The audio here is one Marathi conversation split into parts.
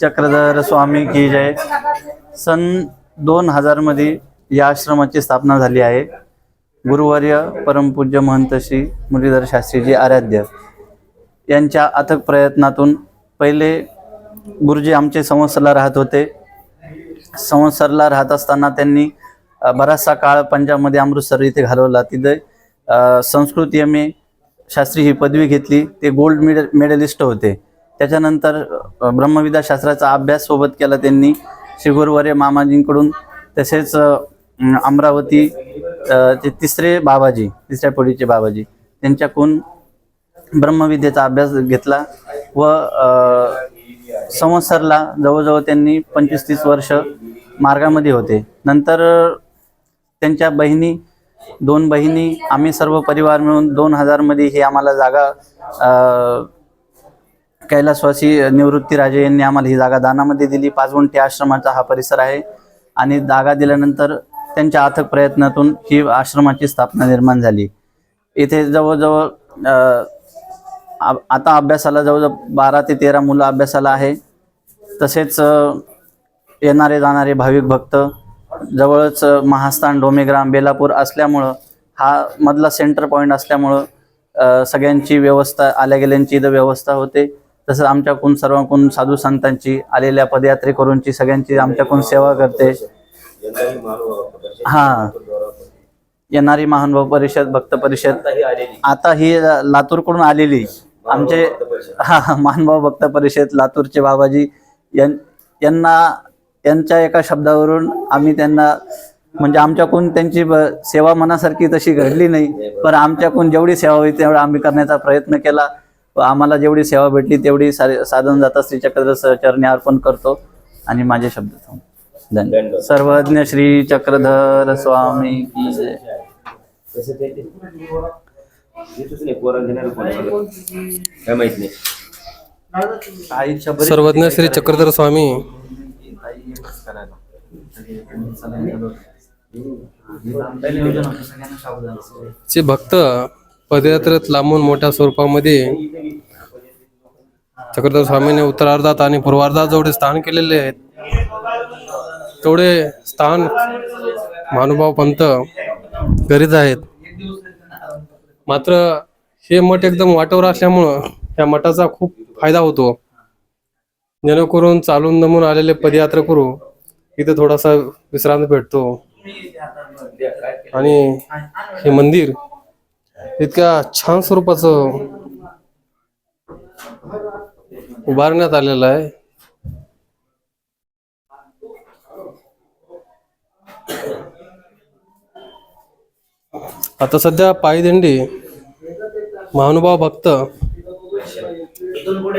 चक्रधर स्वामी की जय. सन दोन हजारमध्ये या आश्रमाची स्थापना झाली आहे. गुरुवर्य परमपूज्य महंत श्री मुरलीधर शास्त्रीजी आराध्य. यांच्या अथक प्रयत्नातून पहिले गुरुजी आमचे संवत्सरला राहत होते. संवत्सरला राहत असताना त्यांनी बराचसा काळ पंजाबमध्ये अमृतसर इथे घालवला. तिथे अ, संस्कृत एम ए शास्त्री ही पदवी घेतली ते गोल्ड मेडल मेडलिस्ट होते. त्याच्यानंतर ब्रह्मविद्या शास्त्राचा अभ्यास सोबत केला त्यांनी. श्री मामाजींकडून. तसेच अमरावती ते तिसरे बाबाजी तिसऱ्या पिढीचे बाबाजी त्यांच्याकडून ब्रह्मविद्येचा अभ्यास घेतला व संवत्सरला जवळजवळ त्यांनी पंचवीस तीस वर्ष मार्गामध्ये होते. नंतर त्यांच्या बहिणी दोन बहिणी आम्ही सर्व परिवार मिळून दोन हजारमध्ये ही आम्हाला जागा कैलासवासी निवृत्ती राजे यांनी आम्हाला ही जागा दानामध्ये दिली. पाचवंटी आश्रमाचा हा परिसर आहे. आणि जागा दिल्यानंतर त्यांच्या अथक प्रयत्नातून ही आश्रमाची स्थापना निर्माण झाली. इथे जवळजवळ आ- आता अभ्यासाला जवळजवळ बारा ते तेरा मुलं अभ्यासाला आहे. तसेच येणारे जाणारे भाविक भक्त जवळच महास्थान डोमेग्राम बेलापूर असल्यामुळं हा मधला सेंटर पॉईंट असल्यामुळं सगळ्यांची व्यवस्था आल्या गेल्यांची इथं व्यवस्था होते. तसंच आमच्याकडून सर्वांकडून साधू संतांची आलेल्या पदयात्रेकरूंची सगळ्यांची आमच्याकडून सेवा करते. हां. हा येणारी महानुभाव परिषद भक्त परिषद आता ही लातूरकडून आलेली. आमचे हा महानुभाव भक्त परिषद लातूरचे बाबाजी यां- यांना यांच्या एका शब्दावरून आम्ही त्यांना म्हणजे आमच्याकडून त्यांची सेवा मनासारखी तशी घडली नाही पण आमच्याकडून जेवढी सेवा होईल तेवढा आम्ही करण्याचा प्रयत्न केला. व आम्हाला जेवढी सेवा भेटली तेवढी सा- साधन जाता श्री चक्रधर स- चरणी अर्पण करतो. आणि माझे शब्द. धन्यवाद. सर्वज्ञ श्री चक्रधर स्वामी की जय. सर्वज्ञ श्री चक्रधर स्वामी चे भक्त पदयात्रेत लांबून मोठ्या स्वरूपामध्ये चक्रधर स्वामीने उत्तरार्धात आणि पूर्वार्धात जेवढे स्थान केलेले आहेत तेवढे स्थान महानुभाव पंत करीत आहेत. मात्र हे मठ एकदम वाटेवर असल्यामुळं या मठाचा खूप फायदा होतो. जेणेकरून चालून दमून आलेले पदयात्रा करू इथे थोडासा विश्रांत भेटतो. आणि हे मंदिर इतक्या छान स्वरूपाचं उभारण्यात आलेलं आहे. आता सध्या पायदिंडी महानुभाव भक्त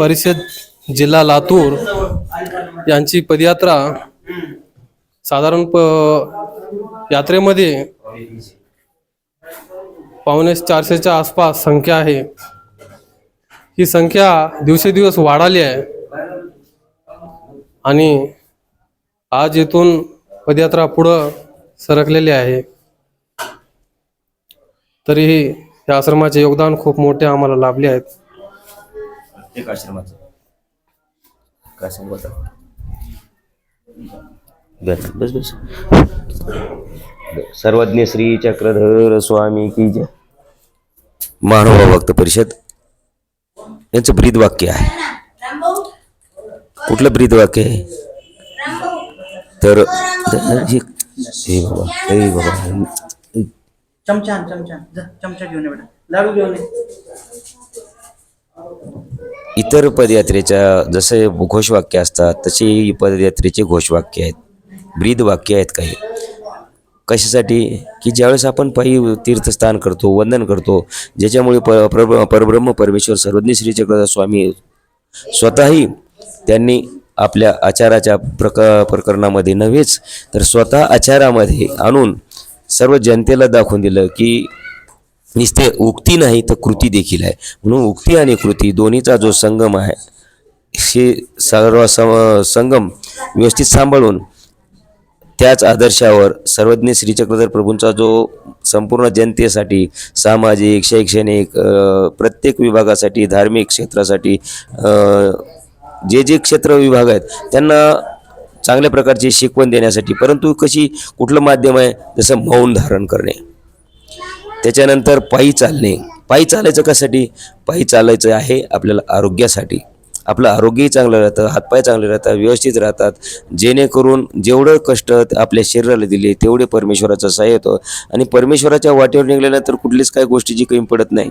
परिषद जिल्हा लातूर यांची पदयात्रा साधारण प यात्रेमध्ये पावणे चारशेच्या आसपास संख्या आहे. ही संख्या दिवसेदिवस वाढाली आहे. आणि आज येथून पदयात्रा पुढं सरकलेली आहे. तरीही या आश्रमाचे योगदान खूप मोठे आम्हाला लाभले आहेत. एक आश्रमाचं. काय सांगू आता? बस बस बस. सर्वज्ञ श्री चक्रधर स्वामी की जय. मानव भक्त परिषद. यांचं ब्रीद वाक्य आहे. कुठलं ब्रीद वाक्य आहे? तर हे बाबा हे बाबा. चमचा आण, चमचा आण. जा, चमचा घेऊन ये बेटा. लाडू घेऊन ये. इतर पदयात्रेच्या जसे घोषवाक्य असतात तसे ही पदयात्रेचे घोषवाक्य आहेत. ब्रीद वाक्य आहेत काही. कशासाठी? की ज्यावेळेस आपण पायी तीर्थस्थान करतो वंदन करतो ज्याच्यामुळे प पर परब्रह्म परमेश्वर सर्वज्ञ श्री चक्रदास स्वामी स्वतःही त्यांनी आपल्या आचाराच्या प्रक प्रकरणामध्ये नव्हेच तर स्वतः आचारामध्ये आणून सर्व जनतेला दाखवून दिलं की नुसते उक्ती नाही तर कृती देखील आहे. म्हणून उक्ती आणि कृती दोन्हीचा जो संगम आहे हे सर्व सम संगम व्यवस्थित सांभाळून त्याच आदर्शावर सर्वज्ञ श्रीचक्रधर प्रभूंचा जो संपूर्ण जनतेसाठी सामाजिक शैक्षणिक प्रत्येक विभागासाठी धार्मिक क्षेत्रासाठी जे जे क्षेत्र विभाग आहेत त्यांना चांगल्या प्रकारची शिकवण देण्यासाठी परंतु कशी कुठलं माध्यम आहे जसं मौन धारण करणे. त्याच्यानंतर पायी चालणे. पायी चालायचं कशासाठी? पायी चालायचं आहे आपल्याला आरोग्यासाठी. आपलं आरोग्यही चांगलं राहतं हातपाय चांगले राहतात व्यवस्थित राहतात. जेणेकरून जेवढं कष्ट आपल्या शरीराला दिले तेवढे परमेश्वराचं सहाय्य होतं. आणि परमेश्वराच्या वाटेवर निघाल्यानंतर कुठलीच काही गोष्टीची कमी पडत नाही.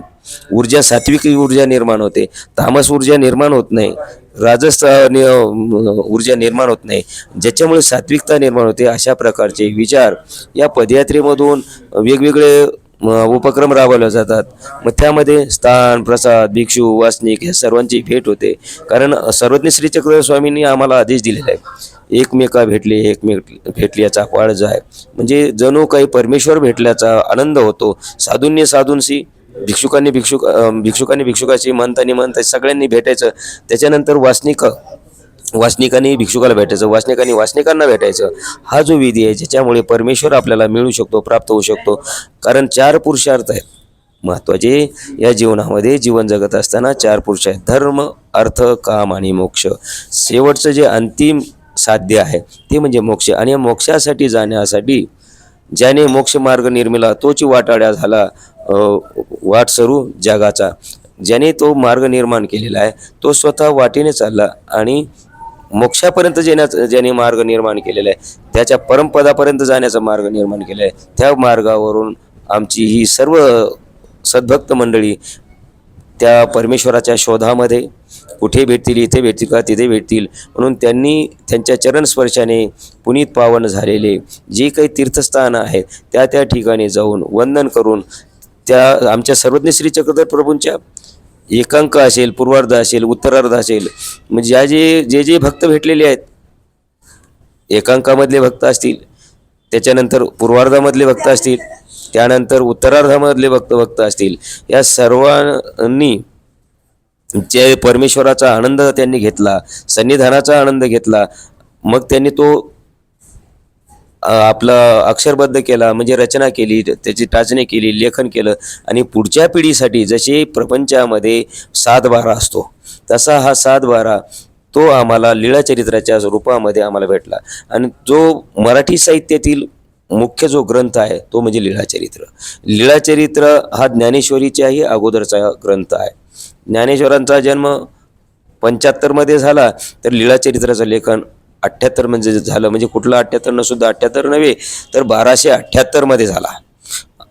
ऊर्जा सात्विक ऊर्जा निर्माण होते. तामस ऊर्जा निर्माण होत नाही. राजस ऊर्जा निर्माण होत नाही. ज्याच्यामुळे सात्विकता निर्माण होते अशा प्रकारचे विचार या पदयात्रेमधून वेगवेगळे उपक्रम राबवले जातात. मग त्यामध्ये स्थान प्रसाद भिक्षू वासनिक या सर्वांची भेट होते. कारण सर्वज्ञ श्री चक्रस्वामींनी आम्हाला आदेश दिलेला आहे. एकमेका भेटले एकमेक भेटली याचा पाळज आहे म्हणजे जणू काही परमेश्वर भेटल्याचा आनंद होतो. साधूंनी साधूंशी भिक्षुकांनी भिक्षुक भिक्षुकांनी भिक्षुकाशी म्हणतानी म्हणता सगळ्यांनी भेटायचं. त्याच्यानंतर वासनिक वासनिकांनी भिक्षुकाला भेटायचं वासनिकांनी वासनिकांना भेटायचं. हा जो विधी आहे ज्याच्यामुळे परमेश्वर आपल्याला मिळू शकतो प्राप्त होऊ शकतो. कारण चार पुरुषार्थ आहेत. महत्त्वाचे या जीवनामध्ये जीवन जगत असताना चार पुरुष आहेत. धर्म अर्थ काम आणि मोक्ष. शेवटचं जे अंतिम साध्य आहे ते म्हणजे मोक्ष. आणि या मोक्षासाठी जाण्यासाठी ज्याने मोक्ष मार्ग निर्मिला तोची वाटाड्या झाला वाट सरू जगाचा. ज्याने तो मार्ग निर्माण केलेला आहे तो स्वतः वाटेने चालला आणि मोक्षापर्यंत जेण्याचा ज्याने मार्ग निर्माण केलेला आहे त्याच्या परमपदापर्यंत जाण्याचा मार्ग निर्माण केला आहे. त्या मार्गावरून आमची ही सर्व सद्भक्त मंडळी त्या परमेश्वराच्या शोधामध्ये कुठे भेटतील इथे भेटतील का तिथे भेटतील म्हणून त्यांनी त्यांच्या चरणस्पर्शाने पुनीत पावन झालेले जे काही तीर्थस्थानं आहेत त्या त्या ठिकाणी जाऊन वंदन करून त्या आमच्या सर्वज्ञ श्री चक्रधर प्रभूंच्या एकांक असेल पूर्वार्ध असेल उत्तरार्ध असेल म्हणजे ज्या जे जे जे भक्त भेटलेले आहेत एकांकामधले भक्त असतील त्याच्यानंतर पूर्वार्धामधले भक्त असतील त्यानंतर उत्तरार्धामधले भक्त भक्त असतील या सर्वांनी जे परमेश्वराचा आनंद त्यांनी घेतला सन्निधानाचा आनंद घेतला मग त्यांनी तो आपलं अक्षरबद्ध केला म्हणजे रचना केली त्याची टाचणी केली लेखन केलं आणि पुढच्या पिढीसाठी जसे प्रपंचामध्ये सातबारा असतो तसा हा सातबारा तो आम्हाला लीळाचरित्राच्या रूपामध्ये आम्हाला भेटला. आणि जो मराठी साहित्यातील मुख्य जो ग्रंथ आहे तो म्हणजे लीळाचरित्र लीळाचरित्र हा ज्ञानेश्वरीच्याही अगोदरचा ग्रंथ आहे. ज्ञानेश्वरांचा जन्म पंच्याहत्तरमध्ये झाला तर लीळाचरित्राचं लेखन अठ्ठ्याहत्तर म्हणजे झालं म्हणजे कुठलं अठ्ठ्याहत्तर सुद्धा अठ्ठ्याहत्तर नव्हे तर बाराशे अठ्ठ्याहत्तरमध्ये झाला.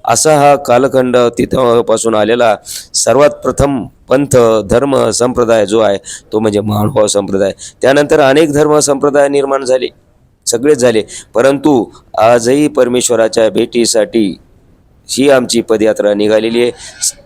असा हा कालखंड तिथपासून आलेला सर्वात प्रथम पंथ धर्म संप्रदाय जो आहे तो म्हणजे महानुभाव संप्रदाय. त्यानंतर अनेक धर्म संप्रदाय निर्माण झाले सगळेच झाले. परंतु आजही परमेश्वराच्या भेटीसाठी ही आमची पदयात्रा निघालेली आहे.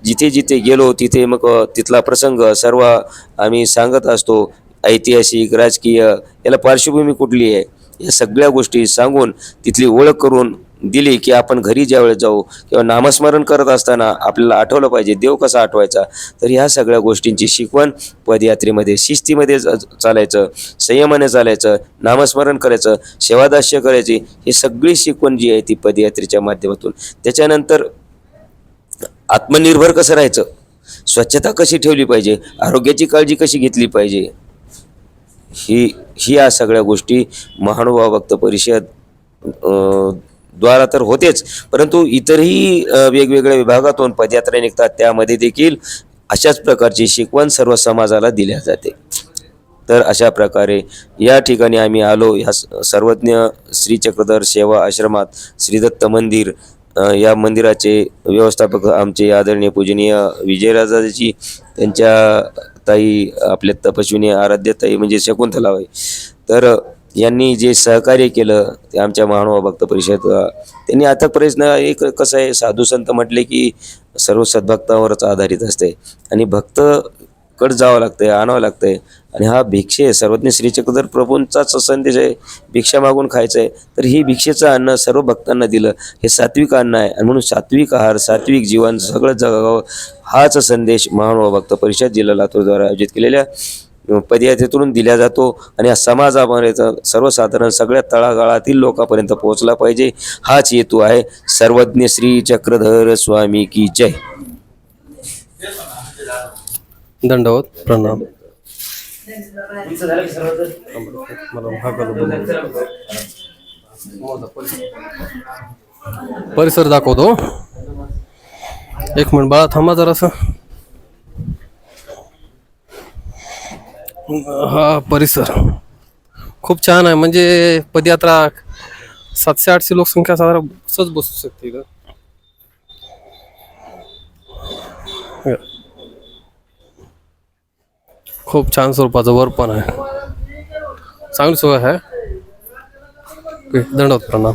जिथे जिथे गेलो तिथे मग तिथला प्रसंग सर्व आम्ही सांगत असतो. ऐतिहासिक राजकीय याला पार्श्वभूमी कुठली आहे? या सगळ्या गोष्टी सांगून तिथली ओळख करून दिली की आपण घरी ज्यावेळेस जाऊ किंवा नामस्मरण करत असताना आपल्याला आठवलं पाहिजे देव कसा आठवायचा? तर ह्या सगळ्या गोष्टींची शिकवण पदयात्रेमध्ये शिस्तीमध्ये चालायचं संयमाने चालायचं नामस्मरण करायचं सेवादास्य करायची ही सगळी शिकवण जी आहे ती पदयात्रेच्या माध्यमातून. त्याच्यानंतर आत्मनिर्भर कसं राहायचं? स्वच्छता कशी ठेवली पाहिजे? आरोग्याची काळजी कशी घेतली पाहिजे? ही ही या सगळ्या गोष्टी महानुभाव भक्त परिषद द्वारा तर होतेच. परंतु इतरही वेगवेगळ्या विभागातून पदयात्रा निघतात त्यामध्ये देखील अशाच प्रकारची शिकवण सर्व समाजाला दिल्या जाते. तर अशा प्रकारे या ठिकाणी आम्ही आलो. ह्या स- सर्वज्ञ श्री चक्रधर सेवा आश्रमात श्रीदत्त मंदिर या मंदिराचे व्यवस्थापक आमचे आदरणीय पूजनीय विजयराजाजी त्यांच्या ताई आपल्या तपस्विनी आराध्य ताई म्हणजे शकुंतलाबाई तर यांनी जे सहकार्य केलं ते आमच्या महानुभाव भक्त परिषद त्यांनी आता प्रयत्न एक कसं आहे साधू संत म्हटले की सर्व सद्भक्तावरच आधारित असते. आणि भक्त कड जावं लागतंय आणावं लागतंय. आणि हा भिक्षे सर्वज्ञ श्रीचक्रधर प्रभूंचाच संदेश आहे. भिक्षा मागून खायचं आहे तर ही भिक्षेचं अन्न सर्व भक्तांना दिलं. हे सात्विक अन्न आहे. आणि म्हणून सात्विक आहार सात्विक जीवन सगळं जगावं हाच संदेश महानुभाव भक्त परिषद जिल्हा लातूरद्वारा आयोजित केलेल्या पदयात्रेतून दिला जातो. आणि हा समाजामध्ये सर्वसाधारण सगळ्या तळागाळातील लोकांपर्यंत पोहोचला पाहिजे. हाच हेतू आहे. सर्वज्ञ श्री चक्रधर स्वामी की जय. दंडवत प्रणाम. परिसर दाखवतो. एक मिनिट बाळा थांबा जरासं. हा परिसर. खूप छान आहे म्हणजे पदयात्रा सातशे आठशे लोकसंख्या साधारण सहज बसू शकते इथं. खूप छान स्वरूपाचं वर पण आहे. चांगली सोय आहे. ओके, प्रणाम.